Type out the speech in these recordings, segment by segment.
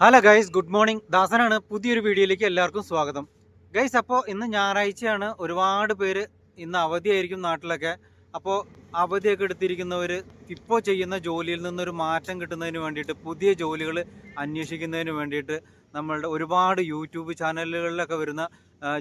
Hello guys good morning. ദാസനാണ് പുതിയൊരു വീഡിയോയിലേക്ക് എല്ലാവർക്കും സ്വാഗതം. ഗൈസ് അപ്പോൾ ഇന്ന് ഞായറാഴ്ചയാണ്. ഒരുപാട് പേര് ഇന്ന് അവധിയായിരിക്കും നാട്ടിലൊക്കെ. അപ്പോൾ അവധിയൊക്കെ എടുത്തിരിക്കുന്നവർ ഇപ്പോൾ ചെയ്യുന്ന ജോലിയിൽ നിന്നൊരു മാറ്റം കിട്ടുന്നതിന് വേണ്ടിയിട്ട് പുതിയ ജോലികൾ അന്വേഷിക്കുന്നതിന് വേണ്ടിയിട്ട് നമ്മളുടെ ഒരുപാട് യൂട്യൂബ് ചാനലുകളിലൊക്കെ വരുന്ന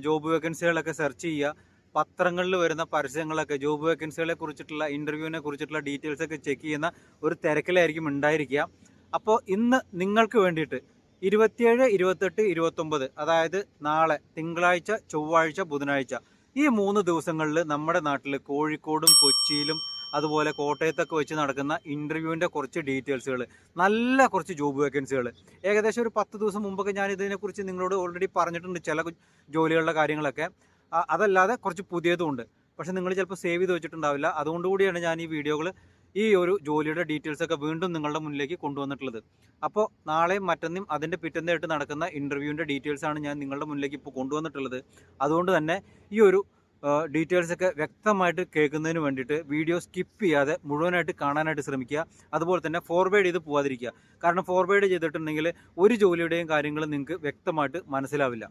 ജോബ് വേക്കൻസികളൊക്കെ സെർച്ച് ചെയ്യുക. പത്രങ്ങളിൽ വരുന്ന പരസ്യങ്ങളൊക്കെ ജോബ് വേക്കൻസികളെ കുറിച്ചിട്ടുള്ള ഇന്റർവ്യൂവിനെ കുറിച്ചിട്ടുള്ള ഡീറ്റെയിൽസൊക്കെ ചെക്ക് ചെയ്യുന്ന ഒരു തിരക്കിലായിരിക്കും ഉണ്ടായിരിക്കുക. അപ്പോൾ ഇന്ന് നിങ്ങൾക്ക് വേണ്ടിയിട്ട് ഇരുപത്തിയേഴ് ഇരുപത്തെട്ട് ഇരുപത്തൊമ്പത് അതായത് നാളെ തിങ്കളാഴ്ച ചൊവ്വാഴ്ച ബുധനാഴ്ച ഈ മൂന്ന് ദിവസങ്ങളിൽ നമ്മുടെ നാട്ടിൽ കോഴിക്കോടും കൊച്ചിയിലും അതുപോലെ കോട്ടയത്തൊക്കെ വെച്ച് നടക്കുന്ന ഇന്റർവ്യൂവിന്റെ കുറച്ച് ഡീറ്റെയിൽസുകൾ നല്ല കുറച്ച് ജോബ് വേക്കൻസികൾ ഏകദേശം ഒരു പത്ത് ദിവസം മുമ്പൊക്കെ ഞാൻ ഇതിനെക്കുറിച്ച് നിങ്ങളോട് ഓൾറെഡി പറഞ്ഞിട്ടുണ്ട് ചില ജോലികളുടെ കാര്യങ്ങളൊക്കെ. അതല്ലാതെ കുറച്ച് പുതിയതും ഉണ്ട്. പക്ഷേ നിങ്ങൾ ചിലപ്പോൾ സേവ് ചെയ്ത് വെച്ചിട്ടുണ്ടാവില്ല. അതുകൊണ്ട് കൂടിയാണ് ഞാൻ ഈ വീഡിയോകൾ ഈ ഒരു ജോലിയുടെ ഡീറ്റെയിൽസ് ഒക്കെ വീണ്ടും നിങ്ങളുടെ മുന്നിലേക്ക് കൊണ്ടുവന്നിട്ടുള്ളത്. അപ്പോൾ നാളെയും മറ്റന്നും അതിന്റെ പിറ്റന്നായിട്ട് നടക്കുന്ന ഇന്റർവ്യൂവിന്റെ ഡീറ്റെയിൽസ് ആണ് ഞാൻ നിങ്ങളുടെ മുന്നിലേക്ക് ഇപ്പോൾ കൊണ്ടുവന്നിട്ടുള്ളത്. അതുകൊണ്ട് തന്നെ ഈ ഒരു ഡീറ്റെയിൽസ് ഒക്കെ വ്യക്തമായിട്ട് കേൾക്കുന്നതിന് വേണ്ടിയിട്ട് വീഡിയോ സ്കിപ്പ് ചെയ്യാതെ മുഴുവനായിട്ട് കാണാനായിട്ട് ശ്രമിക്കുക. അതുപോലെ തന്നെ ഫോർവേഡ് ചെയ്ത് പോവാതിരിക്കുക. കാരണം ഫോർവേഡ് ചെയ്തിട്ടുണ്ടെങ്കിൽ ഒരു ജോലിയുടെയും കാര്യങ്ങൾ നിങ്ങൾക്ക് വ്യക്തമായിട്ട് മനസ്സിലാവില്ല.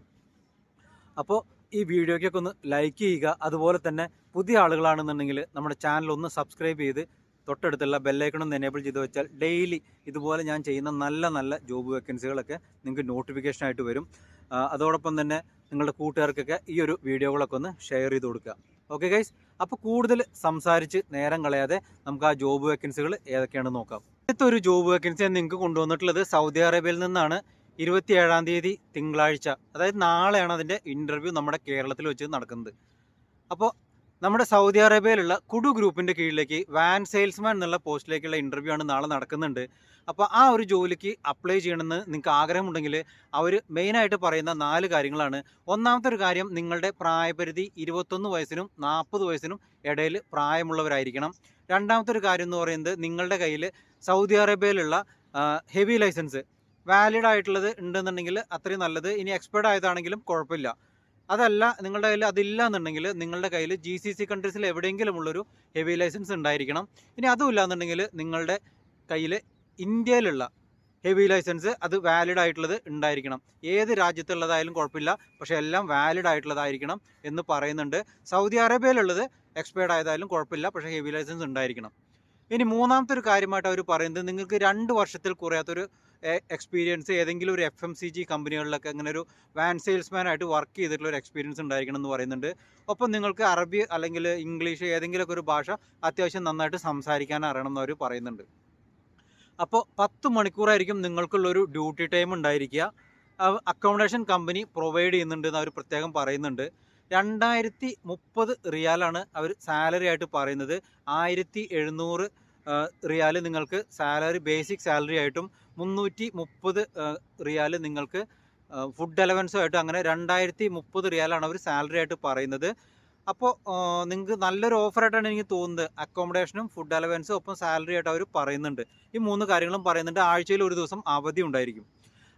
അപ്പോൾ ഈ വീഡിയോയ്ക്കൊക്കെ ഒന്ന് ലൈക്ക് ചെയ്യുക. അതുപോലെ തന്നെ പുതിയ ആളുകളാണെന്നുണ്ടെങ്കിൽ നമ്മുടെ ചാനൽ ഒന്ന് സബ്സ്ക്രൈബ് ചെയ്ത് തൊട്ടടുത്തുള്ള ബെല്ലൈക്കൺ ഒന്ന് എനേബിൾ ചെയ്ത് വെച്ചാൽ ഡെയിലി ഇതുപോലെ ഞാൻ ചെയ്യുന്ന നല്ല നല്ല ജോബ് വേക്കൻസികളൊക്കെ നിങ്ങൾക്ക് നോട്ടിഫിക്കേഷനായിട്ട് വരും. അതോടൊപ്പം തന്നെ നിങ്ങളുടെ കൂട്ടുകാർക്കൊക്കെ ഈ ഒരു വീഡിയോകളൊക്കെ ഒന്ന് ഷെയർ ചെയ്ത് കൊടുക്കുക. ഓക്കെ ഗൈസ് അപ്പോൾ കൂടുതൽ സംസാരിച്ച് നേരം കളയാതെ നമുക്ക് ആ ജോബ് വേക്കൻസികൾ ഏതൊക്കെയാണെന്ന് നോക്കാം. അടുത്ത ഒരു ജോബ് വേക്കൻസി നിങ്ങൾക്ക് കൊണ്ടുവന്നിട്ടുള്ളത് സൗദി അറേബ്യയിൽ നിന്നാണ്. ഇരുപത്തിയേഴാം തീയതി തിങ്കളാഴ്ച അതായത് നാളെയാണ് അതിന്റെ ഇന്റർവ്യൂ നമ്മുടെ കേരളത്തിൽ വെച്ച് നടക്കുന്നത്. അപ്പോൾ നമ്മുടെ സൗദി അറേബ്യയിലുള്ള കുടു ഗ്രൂപ്പിന്റെ കീഴിലേക്ക് വാൻ സെയിൽസ്മാൻ എന്നുള്ള പോസ്റ്റിലേക്കുള്ള ഇന്റർവ്യൂ ആണ് നാളെ നടക്കുന്നുണ്ട്. അപ്പോൾ ആ ഒരു ജോലിക്ക് അപ്ലൈ ചെയ്യണമെന്ന് നിങ്ങൾക്ക് ആഗ്രഹമുണ്ടെങ്കിൽ അവർ മെയിനായിട്ട് പറയുന്ന നാല് കാര്യങ്ങളാണ്. ഒന്നാമത്തെ ഒരു കാര്യം നിങ്ങളുടെ പ്രായപരിധി ഇരുപത്തൊന്ന് വയസ്സിനും നാൽപ്പത് വയസ്സിനും ഇടയിൽ പ്രായമുള്ളവരായിരിക്കണം. രണ്ടാമത്തെ ഒരു കാര്യം എന്ന് പറയുന്നത് നിങ്ങളുടെ കയ്യിൽ സൗദി അറേബ്യയിലുള്ള ഹെവി ലൈസൻസ് വാലിഡ് ആയിട്ടുള്ളത് ഉണ്ടെന്നുണ്ടെങ്കിൽ അത്രയും നല്ലത്. ഇനി എക്സ്പേർട്ട് ആയതാണെങ്കിലും കുഴപ്പമില്ല. അതല്ല നിങ്ങളുടെ കയ്യിൽ അതില്ല എന്നുണ്ടെങ്കിൽ നിങ്ങളുടെ കയ്യിൽ ജി സി സി കൺട്രീസിൽ എവിടെയെങ്കിലും ഉള്ളൊരു ഹെവി ലൈസൻസ് ഉണ്ടായിരിക്കണം. ഇനി അതുമില്ല എന്നുണ്ടെങ്കിൽ നിങ്ങളുടെ കയ്യിൽ ഇന്ത്യയിലുള്ള ഹെവി ലൈസൻസ് അത് വാലിഡ് ആയിട്ടുള്ളത് ഉണ്ടായിരിക്കണം. ഏത് രാജ്യത്തുള്ളതായാലും കുഴപ്പമില്ല പക്ഷേ എല്ലാം വാലിഡ് ആയിട്ടുള്ളതായിരിക്കണം എന്ന് പറയുന്നുണ്ട്. സൗദി അറേബ്യയിലുള്ളത് എക്സ്പയർഡ് ആയതായാലും കുഴപ്പമില്ല പക്ഷേ ഹെവി ലൈസൻസ് ഉണ്ടായിരിക്കണം. ഇനി മൂന്നാമത്തെ ഒരു കാര്യമായിട്ട് അവർ പറയുന്നത് നിങ്ങൾക്ക് രണ്ട് വർഷത്തിൽ കുറയാത്തൊരു എക്സ്പീരിയൻസ് ഏതെങ്കിലും ഒരു എഫ് എം സി ജി കമ്പനികളിലൊക്കെ അങ്ങനെ ഒരു വാൻ സെയിൽസ്മാൻ ആയിട്ട് വർക്ക് ചെയ്തിട്ടുള്ള ഒരു എക്സ്പീരിയൻസ് ഉണ്ടായിരിക്കണം എന്ന് പറയുന്നുണ്ട്. ഒപ്പം നിങ്ങൾക്ക് അറബി അല്ലെങ്കിൽ ഇംഗ്ലീഷ് ഏതെങ്കിലുമൊക്കെ ഒരു ഭാഷ അത്യാവശ്യം നന്നായിട്ട് സംസാരിക്കാൻ അറിയണം എന്നവർ പറയുന്നുണ്ട്. അപ്പോൾ പത്ത് മണിക്കൂറായിരിക്കും നിങ്ങൾക്കുള്ളൊരു ഡ്യൂട്ടി ടൈം ഉണ്ടായിരിക്കുക. അക്കോമഡേഷൻ കമ്പനി പ്രൊവൈഡ് ചെയ്യുന്നുണ്ട് എന്ന് അവർ പ്രത്യേകം പറയുന്നുണ്ട്. രണ്ടായിരത്തി മുപ്പത് റിയാലാണ് അവർ സാലറി ആയിട്ട് പറയുന്നത്. ആയിരത്തി എഴുന്നൂറ് റിയാൽ നിങ്ങൾക്ക് സാലറി ബേസിക് സാലറി ആയിട്ടും മുന്നൂറ്റി മുപ്പത് റിയാൽ നിങ്ങൾക്ക് ഫുഡ് അലവൻസും ആയിട്ട് അങ്ങനെ രണ്ടായിരത്തി മുപ്പത് റിയാലാണ് അവർ സാലറി ആയിട്ട് പറയുന്നത്. അപ്പോൾ നിങ്ങൾക്ക് നല്ലൊരു ഓഫറായിട്ടാണ് എനിക്ക് തോന്നുന്നത്. അക്കോമഡേഷനും ഫുഡ് അലവൻസും ഒപ്പം സാലറി ആയിട്ട് അവർ പറയുന്നുണ്ട്. ഈ മൂന്ന് കാര്യങ്ങളും പറയുന്നുണ്ട്. ആഴ്ചയിൽ ഒരു ദിവസം അവധി ഉണ്ടായിരിക്കും.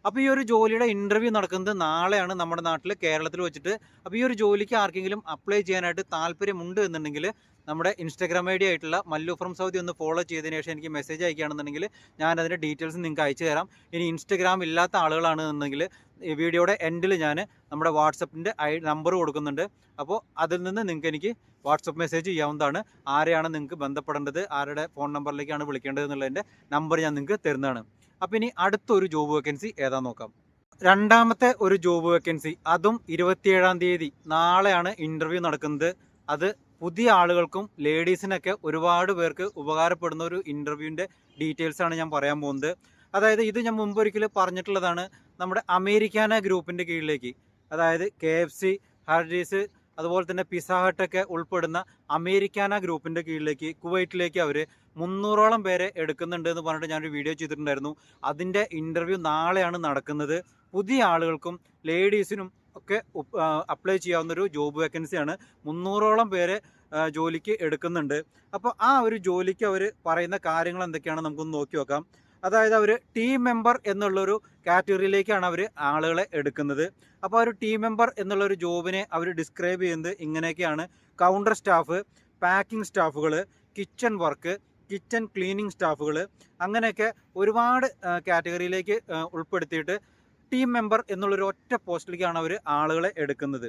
അപ്പോൾ ഈ ഒരു ജോലിയുടെ ഇന്റർവ്യൂ നടക്കുന്നത് നാളെയാണ് നമ്മുടെ നാട്ടിൽ കേരളത്തിൽ വെച്ചിട്ട്. അപ്പോൾ ഈ ഒരു ജോലിക്ക് ആർക്കെങ്കിലും അപ്ലൈ ചെയ്യാനായിട്ട് താല്പര്യമുണ്ട് എന്നുണ്ടെങ്കിൽ നമ്മുടെ ഇൻസ്റ്റാഗ്രാം ഐ ഡി ആയിട്ടുള്ള മല്ലു ഫ്രം സൗദി ഒന്ന് ഫോളോ ചെയ്തതിന് ശേഷം എനിക്ക് മെസ്സേജ് അയക്കുകയാണെന്നുണ്ടെങ്കിൽ ഞാൻ അതിന്റെ ഡീറ്റെയിൽസ് നിങ്ങൾക്ക് അയച്ചു തരാം. ഇനി ഇൻസ്റ്റാഗ്രാം ഇല്ലാത്ത ആളുകളാണെന്നുണ്ടെങ്കിൽ ഈ വീഡിയോയുടെ എൻഡിൽ ഞാൻ നമ്മുടെ വാട്സപ്പിന്റെ ഐ നമ്പർ കൊടുക്കുന്നുണ്ട്. അപ്പോൾ അതിൽ നിന്ന് നിങ്ങൾക്ക് എനിക്ക് വാട്സപ്പ് മെസ്സേജ് ചെയ്യാവുന്നതാണ്. ആരെയാണ് നിങ്ങൾക്ക് ബന്ധപ്പെടേണ്ടത്? ആരുടെ ഫോൺ നമ്പറിലേക്കാണ് വിളിക്കേണ്ടത് എന്നുള്ളതിന്റെ നമ്പർ ഞാൻ നിങ്ങൾക്ക് തരുന്നതാണ്. അപ്പോൾ ഇനി അടുത്തൊരു ജോബ് വേക്കൻസി ഏതാ നോക്കാം. രണ്ടാമത്തെ ഒരു ജോബ് വേക്കൻസി അതും ഇരുപത്തിയേഴാം തീയതി. നാളെയാണ് ഇന്റർവ്യൂ നടക്കുന്നത്. അത് പുതിയ ആളുകൾക്കും ലേഡീസിനൊക്കെ ഒരുപാട് പേർക്ക് ഉപകാരപ്പെടുന്ന ഒരു ഇന്റർവ്യൂവിന്റെ ഡീറ്റെയിൽസ് ആണ് ഞാൻ പറയാൻ പോകുന്നത്. അതായത് ഇത് ഞാൻ മുമ്പ് ഒരിക്കൽ പറഞ്ഞിട്ടുള്ളതാണ് നമ്മുടെ അമേരിക്കാന ഗ്രൂപ്പിന്റെ കീഴിലേക്ക്. അതായത് കെ എഫ് സി ഹാർഡീസ് അതുപോലെ തന്നെ പിസ ഹട്ടൊക്കെ ഉൾപ്പെടുന്ന അമേരിക്കാന ഗ്രൂപ്പിന്റെ കീഴിലേക്ക് കുവൈറ്റിലേക്ക് അവർ മുന്നൂറോളം പേരെ എടുക്കുന്നുണ്ട് എന്ന് പറഞ്ഞിട്ട് ഞാനൊരു വീഡിയോ ചെയ്തിട്ടുണ്ടായിരുന്നു. അതിന്റെ ഇന്റർവ്യൂ നാളെയാണ് നടക്കുന്നത്. പുതിയ ആളുകൾക്കും ലേഡീസിനും ഒക്കെ അപ്ലൈ ചെയ്യാവുന്ന ഒരു ജോബ് വേക്കൻസിയാണ് മുന്നൂറോളം പേരെ ജോലിക്ക് എടുക്കുന്നുണ്ട്. അപ്പോൾ ആ ഒരു ജോലിക്ക് അവർ പറയുന്ന കാര്യങ്ങൾ എന്തൊക്കെയാണ് നമുക്കൊന്ന് നോക്കി നോക്കാം. അതായത് അവർ ടീം മെമ്പർ എന്നുള്ളൊരു കാറ്റഗറിയിലേക്കാണ് അവർ ആളുകളെ എടുക്കുന്നത്. അപ്പോൾ ഒരു ടീം മെമ്പർ എന്നുള്ളൊരു ജോബിനെ അവർ ഡിസ്ക്രൈബ് ചെയ്യുന്നത് ഇങ്ങനെയൊക്കെയാണ്. കൗണ്ടർ സ്റ്റാഫ് പാക്കിംഗ് സ്റ്റാഫുകൾ കിച്ചൺ വർക്ക് കിച്ചൺ ക്ലീനിങ് സ്റ്റാഫുകൾ അങ്ങനെയൊക്കെ ഒരുപാട് കാറ്റഗറിയിലേക്ക് ഉൾപ്പെടുത്തിയിട്ട് ടീം മെമ്പർ എന്നുള്ളൊരു ഒറ്റ പോസ്റ്റിലേക്കാണ് അവർ ആളുകളെ എടുക്കുന്നത്.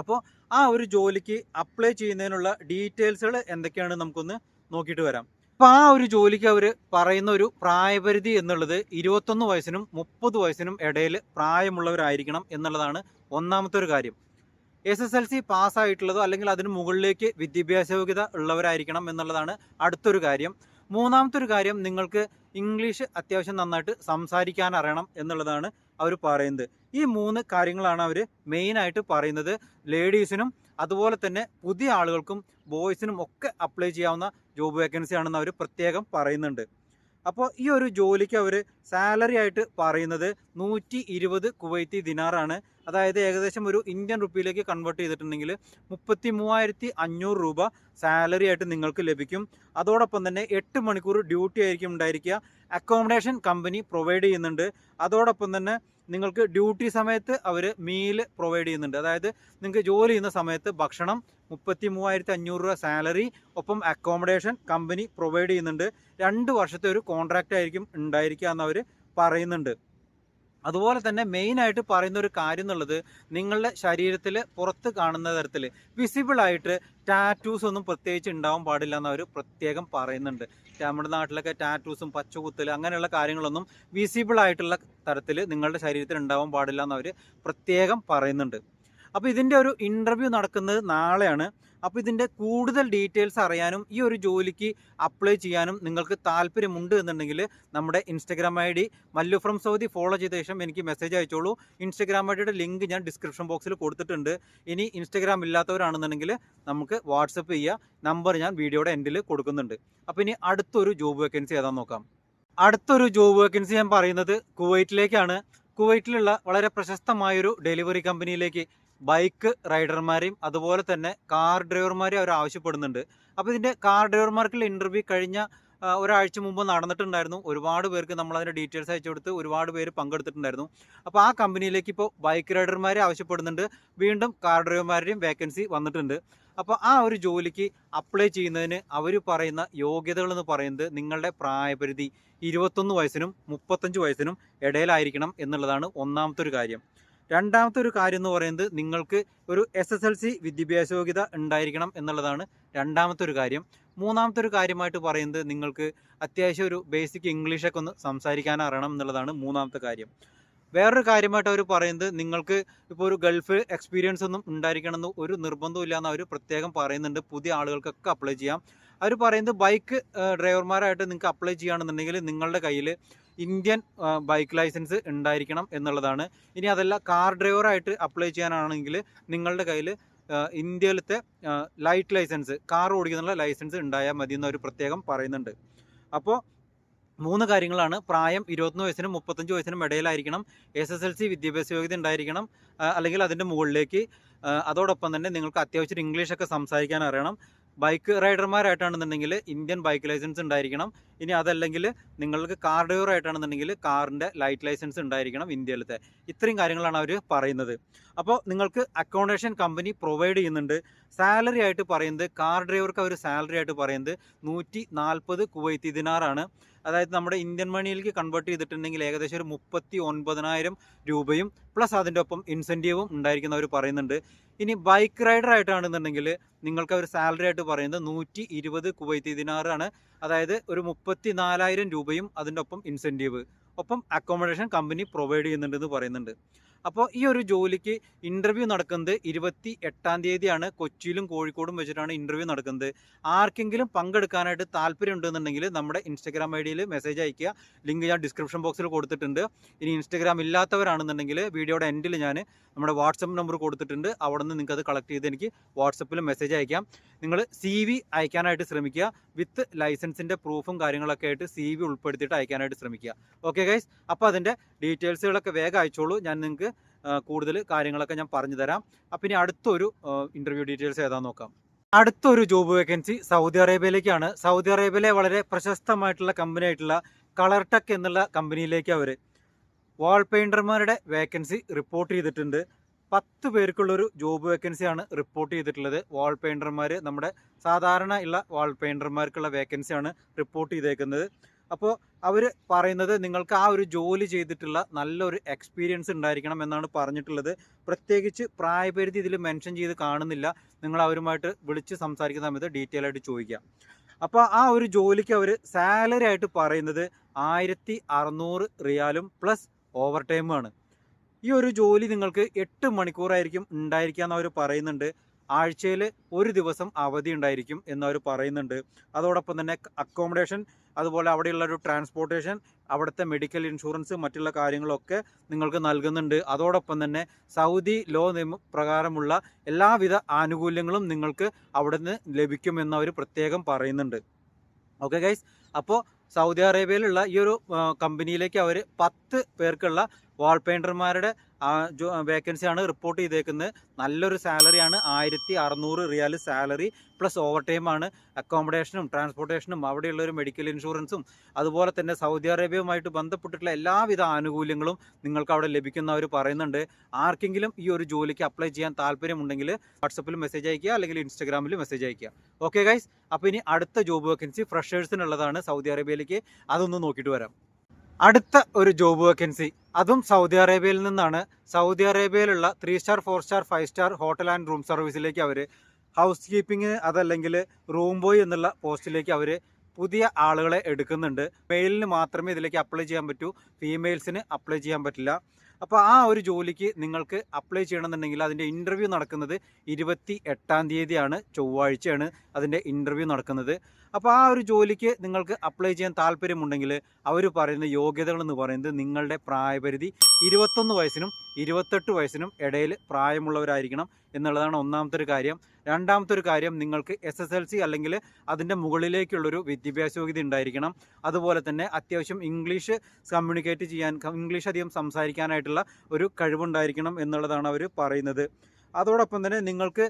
അപ്പോൾ ആ ഒരു ജോലിക്ക് അപ്ലൈ ചെയ്യുന്നതിനുള്ള ഡീറ്റെയിൽസുകൾ എന്തൊക്കെയാണ് നമുക്കൊന്ന് നോക്കിയിട്ട് വരാം. അപ്പോൾ ആ ഒരു ജോലിക്ക് അവർ പറയുന്ന ഒരു പ്രായപരിധി എന്നുള്ളത് ഇരുപത്തൊന്ന് വയസ്സിനും മുപ്പത് വയസ്സിനും ഇടയിൽ പ്രായമുള്ളവരായിരിക്കണം എന്നുള്ളതാണ് ഒന്നാമത്തെ ഒരു കാര്യം. എസ് എസ് എൽ സി പാസ്സായിട്ടുള്ളതോ അല്ലെങ്കിൽ അതിന് മുകളിലേക്ക് വിദ്യാഭ്യാസ യോഗ്യത ഉള്ളവരായിരിക്കണം എന്നുള്ളതാണ് അടുത്തൊരു കാര്യം. മൂന്നാമത്തെ ഒരു കാര്യം നിങ്ങൾക്ക് ഇംഗ്ലീഷ് അത്യാവശ്യം നന്നായിട്ട് സംസാരിക്കാൻ അറിയണം എന്നുള്ളതാണ് അവർ പറയുന്നത്. ഈ മൂന്ന് കാര്യങ്ങളാണ് അവർ മെയിനായിട്ട് പറയുന്നത്. ലേഡീസിനും അതുപോലെ തന്നെ പുതിയ ആളുകൾക്കും ബോയ്സിനും ഒക്കെ അപ്ലൈ ചെയ്യാവുന്ന ജോബ് വേക്കൻസി ആണെന്ന് അവർ പ്രത്യേകം പറയുന്നുണ്ട്. അപ്പോൾ ഈ ഒരു ജോലിക്ക് അവർ സാലറി ആയിട്ട് പറയുന്നത് നൂറ്റി ഇരുപത് കുവൈത്തി ദിനാറാണ്. അതായത് ഏകദേശം ഒരു ഇന്ത്യൻ റുപ്പിയിലേക്ക് കൺവേർട്ട് ചെയ്തിട്ടുണ്ടെങ്കിൽ മുപ്പത്തി മൂവായിരത്തി അഞ്ഞൂറ് രൂപ സാലറി ആയിട്ട് നിങ്ങൾക്ക് ലഭിക്കും. അതോടൊപ്പം തന്നെ എട്ട് മണിക്കൂർ ഡ്യൂട്ടി ആയിരിക്കും ഉണ്ടായിരിക്കുക. അക്കോമഡേഷൻ കമ്പനി പ്രൊവൈഡ് ചെയ്യുന്നുണ്ട്. അതോടൊപ്പം തന്നെ നിങ്ങൾക്ക് ഡ്യൂട്ടി സമയത്ത് അവർ മീൽ പ്രൊവൈഡ് ചെയ്യുന്നുണ്ട്. അതായത് നിങ്ങൾക്ക് ജോലി ചെയ്യുന്ന സമയത്ത് ഭക്ഷണം മുപ്പത്തി മൂവായിരത്തി അഞ്ഞൂറ് രൂപ സാലറി ഒപ്പം അക്കോമഡേഷൻ കമ്പനി പ്രൊവൈഡ് ചെയ്യുന്നുണ്ട്. രണ്ട് വർഷത്തെ ഒരു കോൺട്രാക്റ്റ് ആയിരിക്കും ഉണ്ടായിരിക്കുക എന്നവർ പറയുന്നുണ്ട്. അതുപോലെ തന്നെ മെയിനായിട്ട് പറയുന്ന ഒരു കാര്യം എന്നുള്ളത് നിങ്ങളുടെ ശരീരത്തിൽ പുറത്ത് കാണുന്ന തരത്തിൽ വിസിബിൾ ആയിട്ട് ടാറ്റൂസ് ഒന്നും പ്രത്യേകിച്ച് ഉണ്ടാവാൻ പാടില്ല എന്ന് പ്രത്യേകം പറയുന്നുണ്ട്. നമ്മുടെ നാട്ടിലൊക്കെ ടാറ്റൂസും പച്ചകുത്തൽ അങ്ങനെയുള്ള കാര്യങ്ങളൊന്നും വിസിബിൾ ആയിട്ടുള്ള തരത്തിൽ നിങ്ങളുടെ ശരീരത്തിൽ ഉണ്ടാവാൻ പാടില്ല എന്ന് പ്രത്യേകം പറയുന്നുണ്ട്. അപ്പോൾ ഇതിന്റെ ഒരു ഇന്റർവ്യൂ നടക്കുന്നത് നാളെയാണ്. അപ്പോൾ ഇതിന്റെ കൂടുതൽ ഡീറ്റെയിൽസ് അറിയാനും ഈ ഒരു ജോലിക്ക് അപ്ലൈ ചെയ്യാനും നിങ്ങൾക്ക് താല്പര്യമുണ്ട് എന്നുണ്ടെങ്കിൽ നമ്മുടെ Instagram I D Mallu from Saudi follow ചെയ്ത ശേഷം എനിക്ക് മെസ്സേജ് അയച്ചോളൂ. ഇൻസ്റ്റഗ്രാം ഐ ഡിയുടെ ലിങ്ക് ഞാൻ ഡിസ്ക്രിപ്ഷൻ ബോക്സിൽ കൊടുത്തിട്ടുണ്ട്. ഇനി ഇൻസ്റ്റഗ്രാം ഇല്ലാത്തവരാണെന്നുണ്ടെങ്കിൽ നമുക്ക് വാട്സപ്പ് ചെയ്യുക നമ്പർ ഞാൻ വീഡിയോയുടെ എൻഡിൽ കൊടുക്കുന്നുണ്ട്. അപ്പോൾ ഇനി അടുത്തൊരു ജോബ് വേക്കൻസി ഏതാണെന്ന് നോക്കാം. അടുത്തൊരു ജോബ് വേക്കൻസി ഞാൻ പറയുന്നത് കുവൈറ്റിലേക്കാണ്. കുവൈറ്റിലുള്ള വളരെ പ്രശസ്തമായൊരു ഡെലിവറി കമ്പനിയിലേക്ക് ബൈക്ക് റൈഡർമാരെയും അതുപോലെ തന്നെ കാർ ഡ്രൈവർമാരെയും അവർ ആവശ്യപ്പെടുന്നുണ്ട്. അപ്പോൾ ഇതിന്റെ കാർ ഡ്രൈവർമാർക്കുള്ള ഇന്റർവ്യൂ കഴിഞ്ഞ ഒരാഴ്ച മുമ്പ് നടന്നിട്ടുണ്ടായിരുന്നു. ഒരുപാട് പേർക്ക് നമ്മൾ അതിന്റെ ഡീറ്റെയിൽസ് അയച്ചു കൊടുത്ത് ഒരുപാട് പേര് പങ്കെടുത്തിട്ടുണ്ടായിരുന്നു. അപ്പോൾ ആ കമ്പനിയിലേക്ക് ഇപ്പോൾ ബൈക്ക് റൈഡർമാരെ ആവശ്യപ്പെടുന്നുണ്ട്. വീണ്ടും കാർ ഡ്രൈവർമാരുടെയും വേക്കൻസി വന്നിട്ടുണ്ട്. അപ്പോൾ ആ ഒരു ജോലിക്ക് അപ്ലൈ ചെയ്യുന്നതിന് അവർ പറയുന്ന യോഗ്യതകൾ എന്ന് പറയുന്നത് നിങ്ങളുടെ പ്രായപരിധി ഇരുപത്തൊന്ന് വയസ്സിനും മുപ്പത്തഞ്ച് വയസ്സിനും ഇടയിലായിരിക്കണം എന്നുള്ളതാണ് ഒന്നാമത്തെ ഒരു കാര്യം. രണ്ടാമത്തെ ഒരു കാര്യം എന്ന് പറയുന്നത് നിങ്ങൾക്ക് ഒരു എസ് എസ് എൽ സി വിദ്യാഭ്യാസ യോഗ്യത ഉണ്ടായിരിക്കണം എന്നുള്ളതാണ് രണ്ടാമത്തെ ഒരു കാര്യം. മൂന്നാമത്തെ ഒരു കാര്യമായിട്ട് പറയുന്നത് നിങ്ങൾക്ക് അത്യാവശ്യം ഒരു ബേസിക് ഇംഗ്ലീഷൊക്കെ ഒന്ന് സംസാരിക്കാൻ അറിയണം എന്നുള്ളതാണ് മൂന്നാമത്തെ കാര്യം. വേറൊരു കാര്യമായിട്ട് അവർ പറയുന്നത് നിങ്ങൾക്ക് ഇപ്പോൾ ഒരു ഗൾഫ് എക്സ്പീരിയൻസ് ഒന്നും ഉണ്ടായിരിക്കണമെന്ന് ഒരു നിർബന്ധമില്ല എന്ന് അവർ പ്രത്യേകം പറയുന്നുണ്ട്. പുതിയ ആളുകൾക്കൊക്കെ അപ്ലൈ ചെയ്യാം. അവർ പറയുന്നത് ബൈക്ക് ഡ്രൈവർമാരായിട്ട് നിങ്ങൾക്ക് അപ്ലൈ ചെയ്യുകയാണെന്നുണ്ടെങ്കിൽ നിങ്ങളുടെ കയ്യിൽ ഇന്ത്യൻ ബൈക്ക് ലൈസൻസ് ഉണ്ടായിരിക്കണം എന്നുള്ളതാണ്. ഇനി അതല്ല കാർ ഡ്രൈവറായിട്ട് അപ്ലൈ ചെയ്യാനാണെങ്കിൽ നിങ്ങളുടെ കയ്യിൽ ഇന്ത്യയിലത്തെ ലൈറ്റ് ലൈസൻസ് കാർ ഓടിക്കുന്നുള്ള ലൈസൻസ് ഉണ്ടായാൽ മതി എന്നൊരു പ്രത്യേകം പറയുന്നുണ്ട്. അപ്പോൾ മൂന്ന് കാര്യങ്ങളാണ്. പ്രായം ഇരുപത്തൊന്ന് വയസ്സിനും മുപ്പത്തഞ്ച് വയസ്സിനും ഇടയിലായിരിക്കണം. എസ് എസ് എൽ സി വിദ്യാഭ്യാസ യോഗ്യത ഉണ്ടായിരിക്കണം. അല്ലെങ്കിൽ അതിന്റെ മുകളിലേക്ക് അതോടൊപ്പം തന്നെ നിങ്ങൾക്ക് അത്യാവശ്യം ഇംഗ്ലീഷൊക്കെ സംസാരിക്കാൻ അറിയണം. ബൈക്ക് റൈഡർമാരായിട്ടാണെന്നുണ്ടെങ്കിൽ ഇന്ത്യൻ ബൈക്ക് ലൈസൻസ് ഉണ്ടായിരിക്കണം. ഇനി അതല്ലെങ്കിൽ നിങ്ങൾക്ക് കാർ ഡ്രൈവർ ആയിട്ടാണെന്നുണ്ടെങ്കിൽ കാറിന്റെ ലൈറ്റ് ലൈസൻസ് ഉണ്ടായിരിക്കണം ഇന്ത്യയിലത്തെ. ഇത്രയും കാര്യങ്ങളാണ് അവർ പറയുന്നത്. അപ്പോൾ നിങ്ങൾക്ക് അക്കോമഡേഷൻ കമ്പനി പ്രൊവൈഡ് ചെയ്യുന്നുണ്ട്. സാലറി ആയിട്ട് പറയുന്നത് കാർ ഡ്രൈവർക്ക് അവർ സാലറി ആയിട്ട് പറയുന്നത് നൂറ്റി നാൽപ്പത് കുവൈത്തി ദിനാറാണ്. അതായത് നമ്മുടെ ഇന്ത്യൻ മണിയിലേക്ക് കൺവേർട്ട് ചെയ്തിട്ടുണ്ടെങ്കിൽ ഏകദേശം ഒരു മുപ്പത്തി ഒൻപതിനായിരം രൂപയും പ്ലസ് അതിന്റെ ഒപ്പം ഇൻസെന്റീവും ഉണ്ടായിരിക്കുന്നവർ പറയുന്നുണ്ട്. ഇനി ബൈക്ക് റൈഡർ ആയിട്ടാണെന്നുണ്ടെങ്കിൽ നിങ്ങൾക്ക് അവർ സാലറി ആയിട്ട് പറയുന്നത് നൂറ്റി ഇരുപത് കുവൈത്തി ദിനാറാണ്. അതായത് ഒരു മുപ്പത്തി നാലായിരം രൂപയും അതിന്റെ ഒപ്പം ഇൻസെന്റീവ് ഒപ്പം അക്കോമഡേഷൻ കമ്പനി പ്രൊവൈഡ് ചെയ്യുന്നുണ്ടെന്ന് പറയുന്നുണ്ട്. അപ്പോൾ ഈ ഒരു ജോലിക്ക് ഇന്റർവ്യൂ നടക്കുന്നത് ഇരുപത്തി എട്ടാം തീയതിയാണ്. കൊച്ചിയിലും കോഴിക്കോടും വെച്ചിട്ടാണ് ഇന്റർവ്യൂ നടക്കുന്നത്. ആർക്കെങ്കിലും പങ്കെടുക്കാനായിട്ട് താല്പര്യം ഉണ്ടെന്നുണ്ടെങ്കിൽ നമ്മുടെ ഇൻസ്റ്റഗ്രാം ഐ ഡിയിൽ മെസ്സേജ് അയയ്ക്കുക. ലിങ്ക് ഞാൻ ഡിസ്ക്രിപ്ഷൻ ബോക്സിൽ കൊടുത്തിട്ടുണ്ട്. ഇനി ഇൻസ്റ്റഗ്രാം ഇല്ലാത്തവരാണെന്നുണ്ടെങ്കിൽ വീഡിയോയുടെ എൻഡിൽ ഞാൻ നമ്മുടെ വാട്സപ്പ് നമ്പർ കൊടുത്തിട്ടുണ്ട്. അവിടെ നിന്ന് നിങ്ങൾക്ക് അത് കളക്ട് ചെയ്ത് എനിക്ക് വാട്സപ്പിൽ മെസ്സേജ് അയക്കാം നിങ്ങൾ സി വി അയക്കാനായിട്ട് ശ്രമിക്കുക. വിത്ത് ലൈസൻസിന്റെ പ്രൂഫും കാര്യങ്ങളൊക്കെ ആയിട്ട് സി വി ഉൾപ്പെടുത്തിയിട്ട് അയക്കാനായിട്ട് ശ്രമിക്കുക. ഓക്കെ ഗൈസ് അപ്പോൾ അതിന്റെ ഡീറ്റെയിൽസുകളൊക്കെ വേഗം അയച്ചോളൂ. ഞാൻ നിങ്ങൾക്ക് കൂടുതൽ കാര്യങ്ങളൊക്കെ ഞാൻ പറഞ്ഞു തരാം. അപ്പം ഇനി അടുത്തൊരു ഇന്റർവ്യൂ ഡീറ്റെയിൽസ് ഏതാന്ന് നോക്കാം. അടുത്തൊരു ജോബ് വേക്കൻസി സൗദി അറേബ്യയിലേക്കാണ്. സൗദി അറേബ്യയിലെ വളരെ പ്രശസ്തമായിട്ടുള്ള കമ്പനി ആയിട്ടുള്ള കളർ ടെക് എന്നുള്ള കമ്പനിയിലേക്ക് അവർ വാൾ പെയിന്റർമാരുടെ വേക്കൻസി റിപ്പോർട്ട് ചെയ്തിട്ടുണ്ട്. പത്ത് പേർക്കുള്ളൊരു ജോബ് വേക്കൻസിയാണ് റിപ്പോർട്ട് ചെയ്തിട്ടുള്ളത്. വാൾ പെയിന്റർമാർ നമ്മുടെ സാധാരണ ഉള്ള വാൾ പെയിന്റർമാർക്കുള്ള വേക്കൻസിയാണ് റിപ്പോർട്ട് ചെയ്തേക്കുന്നത്. അപ്പോൾ അവർ പറയുന്നത് നിങ്ങൾക്ക് ആ ഒരു ജോലി ചെയ്തിട്ടുള്ള നല്ലൊരു എക്സ്പീരിയൻസ് ഉണ്ടായിരിക്കണം എന്നാണ് പറഞ്ഞിട്ടുള്ളത്. പ്രത്യേകിച്ച് പ്രായപരിധി ഇതിൽ മെൻഷൻ ചെയ്ത് കാണുന്നില്ല. നിങ്ങൾ അവരുമായിട്ട് വിളിച്ച് സംസാരിക്കുന്ന സമയത്ത് ഡീറ്റെയിൽ ആയിട്ട് ചോദിക്കുക അപ്പോൾ ആ ഒരു ജോലിക്ക് അവർ സാലറി ആയിട്ട് പറയുന്നത് ആയിരത്തി റിയാലും പ്ലസ് ഓവർ ടൈമാണ് ഈ ഒരു ജോലി നിങ്ങൾക്ക് എട്ട് മണിക്കൂറായിരിക്കും ഉണ്ടായിരിക്കുക എന്ന് അവർ പറയുന്നുണ്ട്. ആഴ്ചയിൽ ഒരു ദിവസം അവധി ഉണ്ടായിരിക്കും എന്നവർ പറയുന്നുണ്ട്. അതോടൊപ്പം തന്നെ അക്കോമഡേഷൻ അതുപോലെ അവിടെയുള്ള ഒരു ട്രാൻസ്പോർട്ടേഷൻ അവിടുത്തെ മെഡിക്കൽ ഇൻഷുറൻസ് മറ്റുള്ള കാര്യങ്ങളൊക്കെ നിങ്ങൾക്ക് നൽകുന്നുണ്ട്. അതോടൊപ്പം തന്നെ സൗദി ലോ നിയമപ്രകാരമുള്ള എല്ലാവിധ ആനുകൂല്യങ്ങളും നിങ്ങൾക്ക് അവിടെ നിന്ന് ലഭിക്കുമെന്ന് അവർ പ്രത്യേകം പറയുന്നുണ്ട്. ഓക്കെ ഗൈസ് അപ്പോൾ സൗദി അറേബ്യയിലുള്ള ഈ ഒരു കമ്പനിയിലേക്ക് അവർ പത്ത് പേർക്കുള്ള വാൾ പെയിന്റർമാരുടെ വേക്കൻസിയാണ് റിപ്പോർട്ട് ചെയ്തേക്കുന്നത്. നല്ലൊരു സാലറിയാണ് ആയിരത്തി അറുന്നൂറ് റിയാൽ സാലറി പ്ലസ് ഓവർ ടൈമാണ് അക്കോമഡേഷനും ട്രാൻസ്പോർട്ടേഷനും അവിടെയുള്ള ഒരു മെഡിക്കൽ ഇൻഷുറൻസും അതുപോലെ തന്നെ സൗദി അറേബ്യയുമായിട്ട് ബന്ധപ്പെട്ടിട്ടുള്ള എല്ലാവിധ ആനുകൂല്യങ്ങളും നിങ്ങൾക്ക് അവിടെ ലഭിക്കുന്നവർ പറയുന്നുണ്ട്. ആർക്കെങ്കിലും ഈ ഒരു ജോലിക്ക് അപ്ലൈ ചെയ്യാൻ താല്പര്യമുണ്ടെങ്കിൽ വാട്സപ്പിൽ മെസ്സേജ് അയക്കുക അല്ലെങ്കിൽ ഇൻസ്റ്റാഗ്രാമിൽ മെസ്സേജ് അയക്കുക ഓക്കെ ഗൈസ് അപ്പോൾ ഇനി അടുത്ത ജോബ് വേക്കൻസി ഫ്രഷേഴ്സിനുള്ളതാണ് സൗദി അറേബ്യയിലേക്ക്. അതൊന്ന് നോക്കിയിട്ട് വരാം. അടുത്ത ഒരു ജോബ് വേക്കൻസി അതും സൗദി അറേബ്യയിൽ നിന്നാണ്. Saudi അറേബ്യയിലുള്ള three star four star five star hotel and room സർവീസിലേക്ക് അവർ ഹൗസ് കീപ്പിംഗ് അതല്ലെങ്കിൽ റൂം ബോയ് എന്നുള്ള പോസ്റ്റിലേക്ക് അവർ പുതിയ ആളുകളെ എടുക്കുന്നുണ്ട്. മെയിലിന് മാത്രമേ ഇതിലേക്ക് അപ്ലൈ ചെയ്യാൻ പറ്റൂ. ഫീമെയിൽസിന് അപ്ലൈ ചെയ്യാൻ പറ്റില്ല. അപ്പോൾ ആ ഒരു ജോലിക്ക് നിങ്ങൾക്ക് അപ്ലൈ ചെയ്യണമെന്നുണ്ടെങ്കിൽ അതിന്റെ ഇന്റർവ്യൂ നടക്കുന്നത് ഇരുപത്തി എട്ടാം തീയതിയാണ്. ചൊവ്വാഴ്ചയാണ് അതിന്റെ ഇന്റർവ്യൂ നടക്കുന്നത്. അപ്പോൾ ആ ഒരു ജോലിക്ക് നിങ്ങൾക്ക് അപ്ലൈ ചെയ്യാൻ താല്പര്യമുണ്ടെങ്കിൽ അവർ പറയുന്ന യോഗ്യതകൾ എന്ന് പറയുന്നത് നിങ്ങളുടെ പ്രായപരിധി ഇരുപത്തൊന്ന് വയസ്സിനും ഇരുപത്തെട്ട് വയസ്സിനും ഇടയിൽ പ്രായമുള്ളവരായിരിക്കണം എന്നുള്ളതാണ് ഒന്നാമത്തെ ഒരു കാര്യം. രണ്ടാമത്തെ ഒരു കാര്യം നിങ്ങൾക്ക് എസ് എസ് എൽ സി അല്ലെങ്കിൽ അതിന്റെ മുകളിലേക്കുള്ളൊരു വിദ്യാഭ്യാസ യോഗ്യത ഉണ്ടായിരിക്കണം. അതുപോലെ തന്നെ അത്യാവശ്യം ഇംഗ്ലീഷ് കമ്മ്യൂണിക്കേറ്റ് ചെയ്യാൻ ഇംഗ്ലീഷ് അധികം സംസാരിക്കാനായിട്ടുള്ള ഒരു കഴിവുണ്ടായിരിക്കണം എന്നുള്ളതാണ് അവർ പറയുന്നത്. അതോടൊപ്പം തന്നെ നിങ്ങൾക്ക്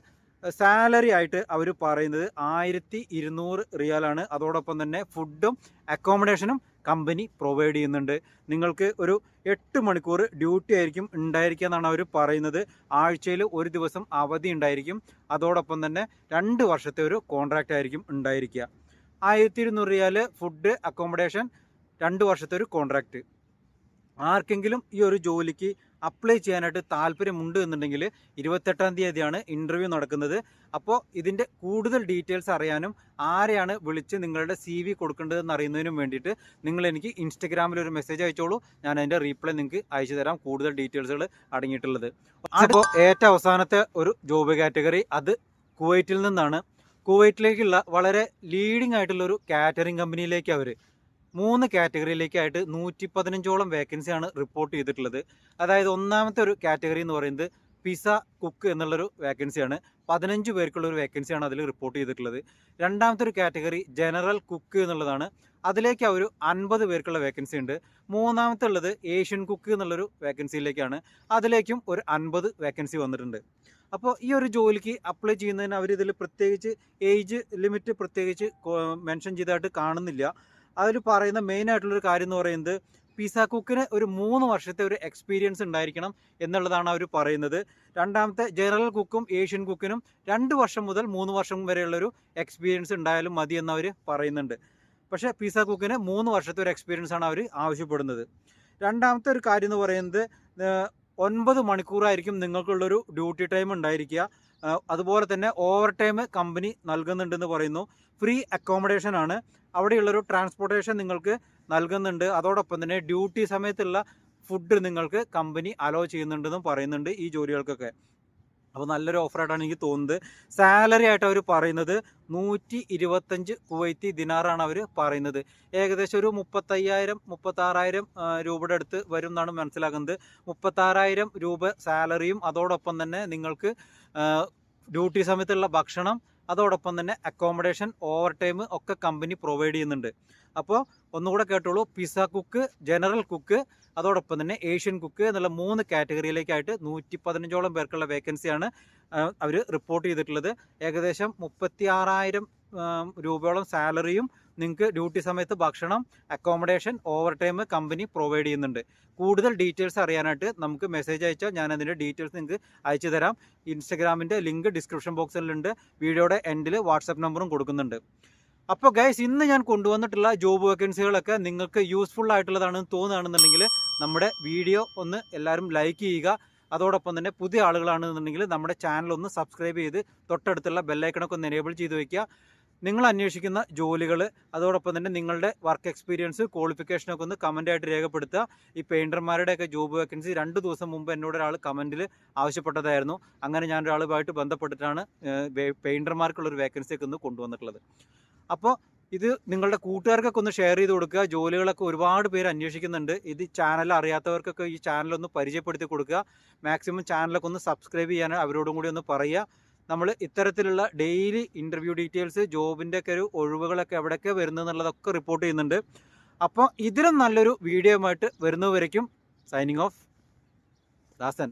സാലറി ആയിട്ട് അവർ പറയുന്നത് ആയിരത്തി ഇരുന്നൂറ് റിയാലാണ്. അതോടൊപ്പം തന്നെ ഫുഡും അക്കോമഡേഷനും കമ്പനി പ്രൊവൈഡ് ചെയ്യുന്നുണ്ട്. നിങ്ങൾക്ക് ഒരു എട്ട് മണിക്കൂർ ഡ്യൂട്ടി ആയിരിക്കും ഉണ്ടായിരിക്കുക എന്നാണ് അവർ പറയുന്നത്. ആഴ്ചയിൽ ഒരു ദിവസം അവധി ഉണ്ടായിരിക്കും. അതോടൊപ്പം തന്നെ രണ്ട് വർഷത്തെ ഒരു കോൺട്രാക്റ്റ് ആയിരിക്കും ഉണ്ടായിരിക്കുക. ആയിരത്തി ഇരുന്നൂറ് റിയാൽ ഫുഡ് അക്കോമഡേഷൻ രണ്ട് വർഷത്തെ ഒരു കോൺട്രാക്റ്റ് ആർക്കെങ്കിലും ഈ ഒരു ജോലിക്ക് അപ്ലൈ ചെയ്യാനായിട്ട് താല്പര്യമുണ്ട് എന്നുണ്ടെങ്കിൽ ഇരുപത്തെട്ടാം തീയതിയാണ് ഇന്റർവ്യൂ നടക്കുന്നത്. അപ്പോൾ ഇതിന്റെ കൂടുതൽ ഡീറ്റെയിൽസ് അറിയാനും ആരെയാണ് വിളിച്ച് നിങ്ങളുടെ സി വി കൊടുക്കേണ്ടതെന്ന് അറിയുന്നതിനും വേണ്ടിയിട്ട് നിങ്ങൾ എനിക്ക് ഇൻസ്റ്റഗ്രാമിൽ ഒരു മെസ്സേജ് അയച്ചോളൂ. ഞാൻ അതിന്റെ റീപ്ലൈ നിങ്ങൾക്ക് അയച്ചു തരാം കൂടുതൽ ഡീറ്റെയിൽസുകൾ അടങ്ങിയിട്ടുള്ളത്. അപ്പോൾ ഏറ്റവും അവസാനത്തെ ഒരു ജോബ് കാറ്റഗറി അത് കുവൈറ്റിൽ നിന്നാണ്. കുവൈറ്റിലേക്കുള്ള വളരെ ലീഡിംഗ് ആയിട്ടുള്ള ഒരു കാറ്ററിംഗ് കമ്പനിയിലേക്ക് അവർ മൂന്ന് കാറ്റഗറിയിലേക്കായിട്ട് നൂറ്റി പതിനഞ്ചോളം വേക്കൻസിയാണ് റിപ്പോർട്ട് ചെയ്തിട്ടുള്ളത്. അതായത് ഒന്നാമത്തെ ഒരു കാറ്റഗറി എന്ന് പറയുന്നത് പിസ കുക്ക് എന്നുള്ളൊരു വേക്കൻസിയാണ്. പതിനഞ്ച് പേർക്കുള്ള ഒരു വേക്കൻസിയാണ് അതിൽ റിപ്പോർട്ട് ചെയ്തിട്ടുള്ളത്. രണ്ടാമത്തെ ഒരു കാറ്റഗറി ജനറൽ കുക്ക് എന്നുള്ളതാണ്. അതിലേക്ക് അവർ അൻപത് പേർക്കുള്ള വേക്കൻസി ഉണ്ട്. മൂന്നാമത്തെ ഉള്ളത് ഏഷ്യൻ കുക്ക് എന്നുള്ളൊരു വേക്കൻസിയിലേക്കാണ്. അതിലേക്കും ഒരു അൻപത് വേക്കൻസി വന്നിട്ടുണ്ട്. അപ്പോൾ ഈ ഒരു ജോലിക്ക് അപ്ലൈ ചെയ്യുന്നതിന് അവർ ഇതിൽ പ്രത്യേകിച്ച് ഏജ് ലിമിറ്റ് പ്രത്യേകിച്ച് മെൻഷൻ ചെയ്തതായിട്ട് കാണുന്നില്ല. അതിൽ പറയുന്ന മെയിൻ ആയിട്ടുള്ളൊരു കാര്യം എന്ന് പറയുന്നത് പിസ കുക്കിന് ഒരു മൂന്ന് വർഷത്തെ ഒരു എക്സ്പീരിയൻസ് ഉണ്ടായിരിക്കണം എന്നുള്ളതാണ് അവർ പറയുന്നത്. രണ്ടാമത്തെ ജനറൽ കുക്കും ഏഷ്യൻ കുക്കിനും രണ്ട് വർഷം മുതൽ മൂന്ന് വർഷം വരെയുള്ളൊരു എക്സ്പീരിയൻസ് ഉണ്ടായാലും മതി എന്ന് അവർ പറയുന്നുണ്ട്. പക്ഷേ പിസ കുക്കിന് മൂന്ന് വർഷത്തെ ഒരു എക്സ്പീരിയൻസ് ആണ് അവർ ആവശ്യപ്പെടുന്നത്. രണ്ടാമത്തെ ഒരു കാര്യം എന്ന് പറയുന്നത് ഒൻപത് മണിക്കൂറായിരിക്കും നിങ്ങൾക്കുള്ളൊരു ഡ്യൂട്ടി ടൈം ഉണ്ടായിരിക്കുക. അതുപോലെ തന്നെ ഓവർ ടൈം കമ്പനി നൽകുന്നുണ്ടെന്ന് പറയുന്നു. ഫ്രീ അക്കോമഡേഷൻ ആണ്. അവിടെയുള്ളൊരു ട്രാൻസ്പോർട്ടേഷൻ നിങ്ങൾക്ക് നൽകുന്നുണ്ട്. അതോടൊപ്പം തന്നെ ഡ്യൂട്ടി സമയത്തുള്ള ഫുഡ് നിങ്ങൾക്ക് കമ്പനി അലോ ചെയ്യുന്നുണ്ടെന്നും പറയുന്നുണ്ട് ഈ ജോലികൾക്കൊക്കെ. അപ്പോൾ നല്ലൊരു ഓഫറായിട്ടാണ് എനിക്ക് തോന്നുന്നത്. സാലറി ആയിട്ട് അവർ പറയുന്നത് നൂറ്റി ഇരുപത്തഞ്ച് കുവൈത്തി ദിനാറാണ് അവർ പറയുന്നത്. ഏകദേശം ഒരു മുപ്പത്തയ്യായിരം മുപ്പത്താറായിരം രൂപയുടെ അടുത്ത് വരും എന്നാണ് മനസ്സിലാക്കുന്നത് മുപ്പത്താറായിരം രൂപ സാലറിയും അതോടൊപ്പം തന്നെ നിങ്ങൾക്ക് ഡ്യൂട്ടി സമയത്തുള്ള ഭക്ഷണം അതോടൊപ്പം തന്നെ അക്കോമഡേഷൻ ഓവർ ടൈം ഒക്കെ കമ്പനി പ്രൊവൈഡ് ചെയ്യുന്നുണ്ട്. അപ്പോൾ ഒന്നുകൂടെ കേട്ടോളൂ. പിസ കുക്ക് ജനറൽ കുക്ക് അതോടൊപ്പം തന്നെ ഏഷ്യൻ കുക്ക് എന്നുള്ള മൂന്ന് കാറ്റഗറിയിലേക്കായിട്ട് നൂറ്റി പതിനഞ്ചോളം പേർക്കുള്ള വേക്കൻസിയാണ് അവർ റിപ്പോർട്ട് ചെയ്തിട്ടുള്ളത്. ഏകദേശം മുപ്പത്തി ആറായിരം രൂപയോളം സാലറിയും നിങ്ങൾക്ക് ഡ്യൂട്ടി സമയത്ത് ഭക്ഷണം accommodation overtime company provide ചെയ്യുന്നുണ്ട്. കൂടുതൽ ഡീറ്റെയിൽസ് അറിയാനായിട്ട് നമുക്ക് മെസ്സേജ് അയച്ചാൽ ഞാൻ അതിന്റെ ഡീറ്റെയിൽസ് നിങ്ങൾക്ക് അയച്ചു തരാം. ഇൻസ്റ്റഗ്രാമിന്റെ ലിങ്ക് ഡിസ്ക്രിപ്ഷൻ ബോക്സിലുണ്ട് വീഡിയോയുടെ എൻഡിൽ വാട്സപ്പ് നമ്പറും കൊടുക്കുന്നുണ്ട്. അപ്പോൾ ഗൈസ് ഇന്ന് ഞാൻ കൊണ്ടുവന്നിട്ടുള്ള ജോബ് വേക്കൻസികളൊക്കെ നിങ്ങൾക്ക് യൂസ്ഫുൾ ആയിട്ടുള്ളതാണെന്ന് തോന്നുകയാണെന്നുണ്ടെങ്കിൽ നമ്മുടെ വീഡിയോ ഒന്ന് എല്ലാവരും ലൈക്ക് ചെയ്യുക. അതോടൊപ്പം തന്നെ പുതിയ ആളുകളാണെന്നുണ്ടെങ്കിൽ നമ്മുടെ ചാനൽ ഒന്ന് സബ്സ്ക്രൈബ് ചെയ്ത് തൊട്ടടുത്തുള്ള ബെല്ലൈക്കണൊക്കെ ഒന്ന് എനേബിൾ ചെയ്ത് വയ്ക്കുക നിങ്ങൾ അന്വേഷിക്കുന്ന ജോലികൾ അതോടൊപ്പം തന്നെ നിങ്ങളുടെ വർക്ക് എക്സ്പീരിയൻസ് ക്വാളിഫിക്കേഷനൊക്കെ ഒന്ന് കമന്റായിട്ട് രേഖപ്പെടുത്തുക. ഈ പെയിന്റർമാരുടെയൊക്കെ ജോബ് വേക്കൻസി രണ്ട് ദിവസം മുമ്പ് എന്നോട് ഒരാൾ കമന്റിൽ ആവശ്യപ്പെട്ടതായിരുന്നു. അങ്ങനെ ഞാൻ ഒരാളുമായിട്ട് ബന്ധപ്പെട്ടിട്ടാണ് പെയിന്റർമാർക്കുള്ളൊരു വേക്കൻസിയൊക്കെ ഒന്ന് കൊണ്ടുവന്നിട്ടുള്ളത്. അപ്പോൾ ഇത് നിങ്ങളുടെ കൂട്ടുകാർക്കൊക്കെ ഒന്ന് ഷെയർ ചെയ്ത് കൊടുക്കുക. ജോലികളൊക്കെ ഒരുപാട് പേര് അന്വേഷിക്കുന്നുണ്ട്. ഇത് ചാനൽ അറിയാത്തവർക്കൊക്കെ ഈ ചാനലൊന്ന് പരിചയപ്പെടുത്തി കൊടുക്കുക. മാക്സിമം ചാനലൊക്കെ ഒന്ന് സബ്സ്ക്രൈബ് ചെയ്യാൻ അവരോടും കൂടി ഒന്ന് പറയുക. നമ്മൾ ഇത്തരത്തിലുള്ള ഡെയിലി ഇന്റർവ്യൂ ഡീറ്റെയിൽസ് ജോബിന്റെ ഒക്കെ ഒരു ഒഴിവുകളൊക്കെ എവിടെയൊക്കെ വരുന്നതെന്നുള്ളതൊക്കെ റിപ്പോർട്ട് ചെയ്യുന്നുണ്ട്. അപ്പോൾ ഇതിലും നല്ലൊരു വീഡിയോ ആയിട്ട് വരുന്നവരേക്കും സൈനിങ് ഓഫ് ദാസൻ.